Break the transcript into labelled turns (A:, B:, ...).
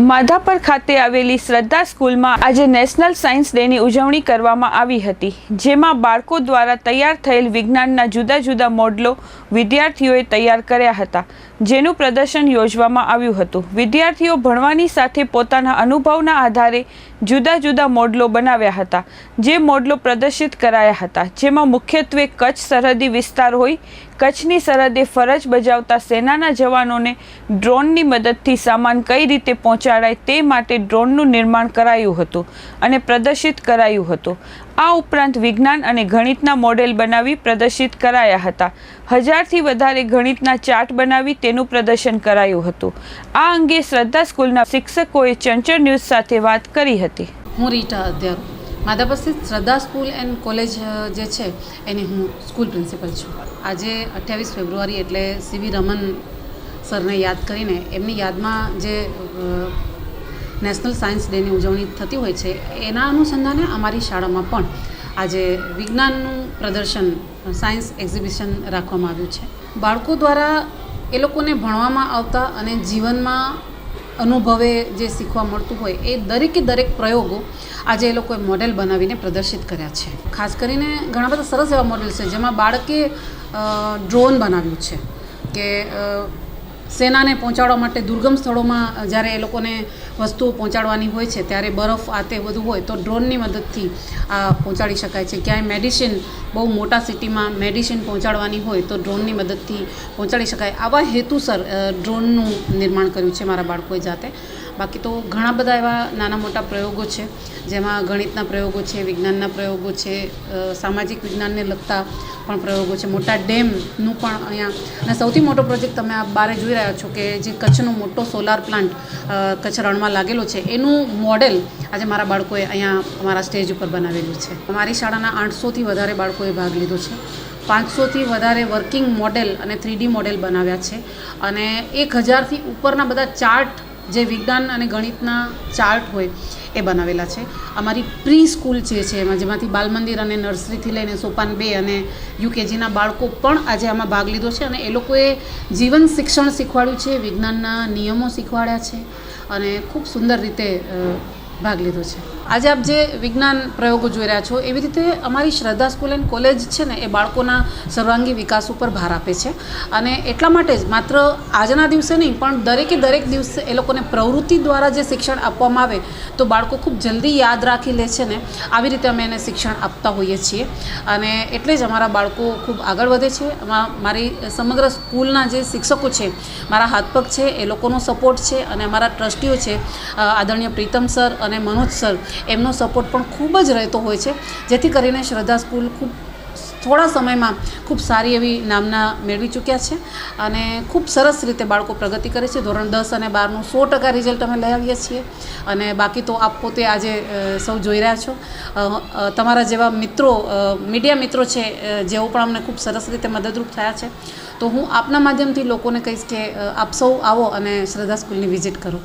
A: માધાપર ખાતે આવેલી શ્રદ્ધા સ્કૂલમાં આજે નેશનલ સાયન્સ ડેની ઉજવણી કરવામાં આવી હતી, જેમાં બાળકો દ્વારા તૈયાર થયેલ વિજ્ઞાનના જુદા જુદા મોડલો વિદ્યાર્થીઓએ તૈયાર કર્યા હતા, જેનું પ્રદર્શન યોજવામાં આવ્યું હતું. વિદ્યાર્થીઓ ભણવાની સાથે પોતાના અનુભવના આધારે જુદા જુદા મોડલો બનાવ્યા હતા, જે મોડલો પ્રદર્શિત કરાયા હતા, જેમાં મુખ્યત્વે કચ્છ સરહદી વિસ્તાર હોય કચ્છની સરહદે ફરજ બજાવતા સેનાના જવાનોને ડ્રોનની મદદથી સામાન કઈ રીતે પહોંચાડાય તે માટે ડ્રોનનું નિર્માણ કરાયું હતું અને પ્રદર્શિત કરાયું હતું. આ ઉપરાંત વિજ્ઞાન અને ગણિતના મોડેલ બનાવી પ્રદર્શિત કરાયા હતા. હજારથી વધારે ગણિતના ચાર્ટ બનાવી તેનું પ્રદર્શન કરાયું હતું. આ અંગે શ્રદ્ધા સ્કૂલના શિક્ષકોએ ચંચળ ન્યૂઝ સાથે વાત કરી હતી.
B: હું રીટા અધ્યાપક. માધાપર સ્થિત શ્રદ્ધા સ્કૂલ એન્ડ કોલેજ જે છે, એની હું સ્કૂલ પ્રિન્સિપલ છું. આજે અઠ્યાવીસ ફેબ્રુઆરી એટલે સીવી રમન સરને યાદ કરીને એમની યાદમાં જે નેશનલ સાયન્સ ડેની ઉજવણી થતી હોય છે, એના અનુસંધાને અમારી શાળામાં પણ આજે વિજ્ઞાનનું પ્રદર્શન, સાયન્સ એક્ઝિબિશન રાખવામાં આવ્યું છે. બાળકો દ્વારા એ લોકોને ભણવામાં આવતા અને જીવનમાં અનુભવે જે શીખવા મળતું હોય એ દરેકે દરેક પ્રયોગો આજે એ લોકોએ મોડેલ બનાવીને પ્રદર્શિત કર્યા છે. ખાસ કરીને ઘણા બધા સરસ એવા મોડેલ છે જેમાં બાળકે ડ્રોન બનાવ્યું છે કે સેનાને પહોંચાડવા માટે દુર્ગમ સ્થળોમાં જ્યારે એ લોકોને વસ્તુઓ પહોંચાડવાની હોય છે, ત્યારે બરફ આ તે બધું હોય, તો ડ્રોનની મદદથી આ પહોંચાડી શકાય છે. ક્યાંય મેડિસિન, બહુ મોટા સિટીમાં મેડિસિન પહોંચાડવાની હોય, તો ડ્રોનની મદદથી પહોંચાડી શકાય. આવા હેતુસર ડ્રોનનું નિર્માણ કર્યું છે મારા બાળકોએ જાતે. બાકી તો ઘણા બધા એવા નાના મોટા પ્રયોગો છે, જેમાં ગણિતના પ્રયોગો છે, વિજ્ઞાનના પ્રયોગો છે સામાજિક વિજ્ઞાનને લગતા પણ પ્રયોગો છે. મોટા ડેમનું પણ અહીંયા, અને સૌથી મોટો પ્રોજેક્ટ તમે આ બારે જોઈ રહ્યા છો કે જે કચ્છનો મોટો સોલાર પ્લાન્ટ કચ્છ રણમાં લાગેલો છે, એનું મોડેલ આજે મારા બાળકોએ અહીંયા અમારા સ્ટેજ ઉપર બનાવેલું છે. અમારી શાળાના આઠસોથી વધારે બાળકોએ ભાગ લીધો છે. પાંચસોથી વધારે વર્કિંગ મોડેલ અને થ્રીડી મોડેલ બનાવ્યા છે. અને એક હજારથી ઉપરના બધા ચાર્ટ જે વિજ્ઞાન અને ગણિતના ચાર્ટ હોય એ બનાવેલા છે. અમારી પ્રી સ્કૂલ જે છે એમાં, જેમાંથી બાલમંદિર અને નર્સરીથી લઈને સોપાન બે અને યુકેજીના બાળકો પણ આજે આમાં ભાગ લીધો છે અને એ લોકોએ જીવન શિક્ષણ શીખવાડ્યું છે, વિજ્ઞાનના નિયમો શીખવાડ્યા છે અને ખૂબ સુંદર રીતે ભાગ લીધો છે. આજે આપ જે વિજ્ઞાન પ્રયોગો જોઈ રહ્યા છો, એવી રીતે અમારી શ્રદ્ધા સ્કૂલ એન્ડ કોલેજ છે ને, એ બાળકોના સર્વાંગી વિકાસ ઉપર ભાર આપે છે. અને એટલા માટે જ માત્ર આજના દિવસે નહીં, પણ દરેકે દરેક દિવસે એ લોકોને પ્રવૃત્તિ દ્વારા જે શિક્ષણ આપવામાં આવે, તો બાળકો ખૂબ જલ્દી યાદ રાખી લે છે ને, આવી રીતે અમે એને શિક્ષણ આપતા હોઈએ છીએ. અને એટલે જ અમારા બાળકો ખૂબ આગળ વધે છે. એમાં મારી સમગ્ર સ્કૂલના જે શિક્ષકો છે, મારા હાથપગ છે, એ લોકોનો સપોર્ટ છે, અને અમારા ટ્રસ્ટીઓ છે આદરણીય પ્રીતમ સર અને મનોજ સર એમનો સપોર્ટ પણ ખૂબ જ રહેતો હોય છે. જેથી કરીને શ્રદ્ધા સ્કૂલ ખૂબ થોડા સમયમાં ખૂબ સારી એવી નામના મેળવી ચૂક્યા છે અને ખૂબ સરસ રીતે બાળકો પ્રગતિ કરે છે. ધોરણ દસ અને બારનું સો ટકા રિઝલ્ટ અમે લઈ આવીએ છીએ અને બાકી તો આપ પોતે આજે સૌ જોઈ રહ્યા છો. તમારા જેવા મિત્રો મીડિયા મિત્રો છે જેઓ પણ અમને ખૂબ સરસ રીતે મદદરૂપ થયા છે. તો હું આપના માધ્યમથી લોકોને કહીશ કે આપ સૌ આવો અને શ્રદ્ધા સ્કૂલની વિઝિટ કરો.